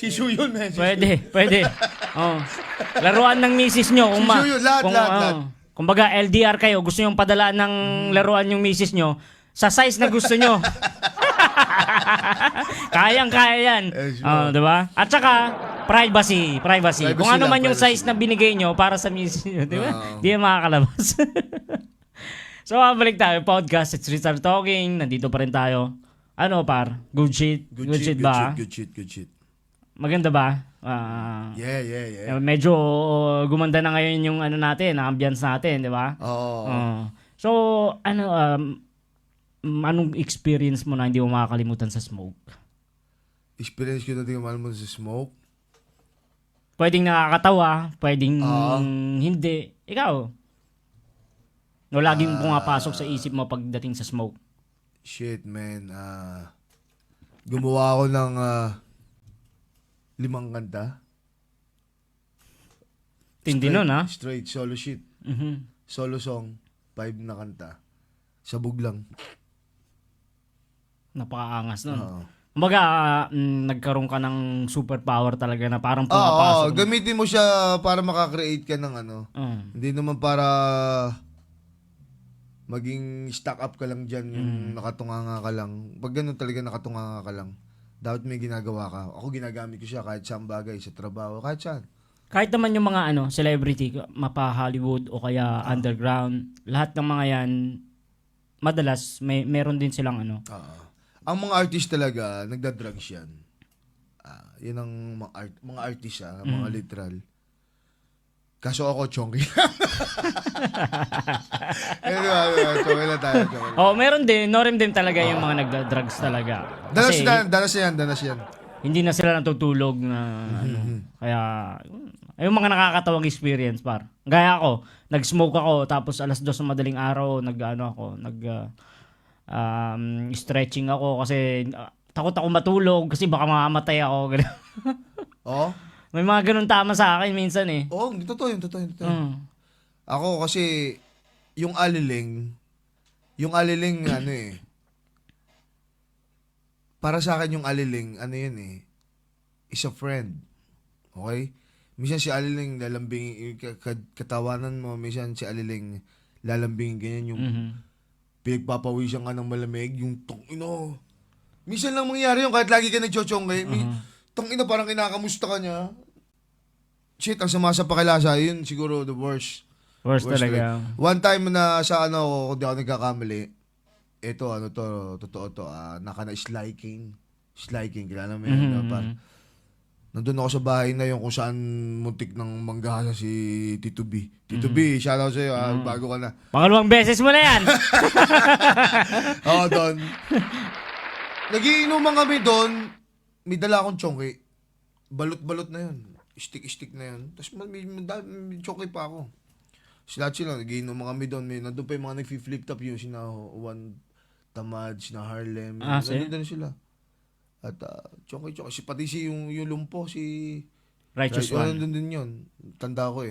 Sisu yun, man. Sisu. Pwede, pwede. Oh. Laruan ng misis nyo. Kung ma- yun, lahat, kung, lahat, oh, lahat. Kumbaga, LDR kayo, gusto nyo padala ng laruan yung misis nyo, sa size na gusto nyo. Kayang-kaya yan. Eh, sure. Oh, di ba? At saka, privacy. Privacy. Privacy Kung ano lang, man yung privacy size na binigay nyo para sa misis nyo, di ba? Oo. Di yan makakalabas. so, balik tayo. Podcast, it's Richard Talking. Nandito pa rin tayo. Ano, par? Good shit? Good, shit, good ba? shit, good shit, good shit. Maganda ba? Ah, Yeah, yeah, yeah. eh, medyo uh, gumanda na ngayon yung ano natin, ang ambience natin, di ba? Oo. Oo. so, ano, um, mm, anong experience mo na hindi mo makakalimutan sa smoke? Experience ko na din mahal mo sa smoke. Pwedeng nakakatawa, pwedeng hindi. Ikaw? No, laging pumapasok sa isip mo pagdating sa smoke. Shit, man. Ah, gumawa ako ng ah, limang kanta. Tindi nun, ha? Straight, solo shit. Mhm. Solo song, five na kanta. Sabog lang. Napakaangas nun. Oo. Kumbaga, mm, nagkaroon ka ng superpower talaga na parang Oo, pumapasok. gamitin mo siya para makakreate ka ng ano. Oo. Hindi naman para maging stuck up ka lang dyan, yung nakatunganga ka lang. Pag ganun talaga nakatunganga ka lang, dapat may ginagawa ka. Ako ginagamit ko siya kahit saan bagay, sa trabaho, kahit saan. Kahit naman yung mga ano, celebrity, mapa Hollywood o kaya underground, lahat ng mga yan, madalas may meron din silang ano. Oo. Ang mga artist talaga, nagda-drugs yan. Ah, yun ang mga, art, mga artist, ah, mga literal. Kaso ako, chonky. eh, ba, di ba, chonky tayo, chonky. Oh, meron din, norim din talaga yung mga nagda-drugs talaga. Danas, Kasi na, danas yan, danas yan. hindi na sila natutulog na ano. Kaya ay, yung mga nakakatawang experience par. Gaya ako, nag-smoke ako tapos alas dos ng madaling araw nag-ano ako, nag ah, um, stretching ako kasi ah, takot ako matulog kasi baka mamamatay ako. Oo? May mga ganun tama sa akin minsan eh. Oo, oh, totoo yun, totoo yun, totoo yun. Mm. Ako kasi, yung aliling, yung aliling, ano eh, para sa akin yung aliling, ano yun eh, is a friend. Okay? Minsan si aliling lalambing, ka- katawanan mo, minsan si aliling lalambing ganyan yung Mhm. pinagpapawisan ka ng malamig, yung tong ino. Minsan lang mangyari yun, kahit lagi ka nagchochongge. Mi- Tong ino, parang kinakamusta ka niya. Shit, ang sama sa pakilasa, yun siguro the worst. Worst, Worst talaga. One time na sa ano, kung di ako nagkakamali, ito, ano to, totoo to, ah, naka na Sly King. Sly King, kilala mo yun, Mhm. dapat. Nandun ako sa bahay na yun kung saan muntik ng manggana si Tito B. Tito B, shoutout sa'yo, ah, bago ka na. Pangalawang beses mo na yan. Oo, doon. Nagiinuman kami doon, may dala akong chongke. Balot-balot na yun. Stick-stick na yun. Tapos may, may, may, may chongke pa ako. Sila sila, nagiinuman kami doon. May, nandun pa yung mga nag-flip top yun. Sina Juan Tamad, sina Harlem. Ah, nandun din sila. At uh, chongke-chongke. Si, pati si yung, yung lumpo, si... Righteous Right, one. Nandun din yun. Tanda ko eh.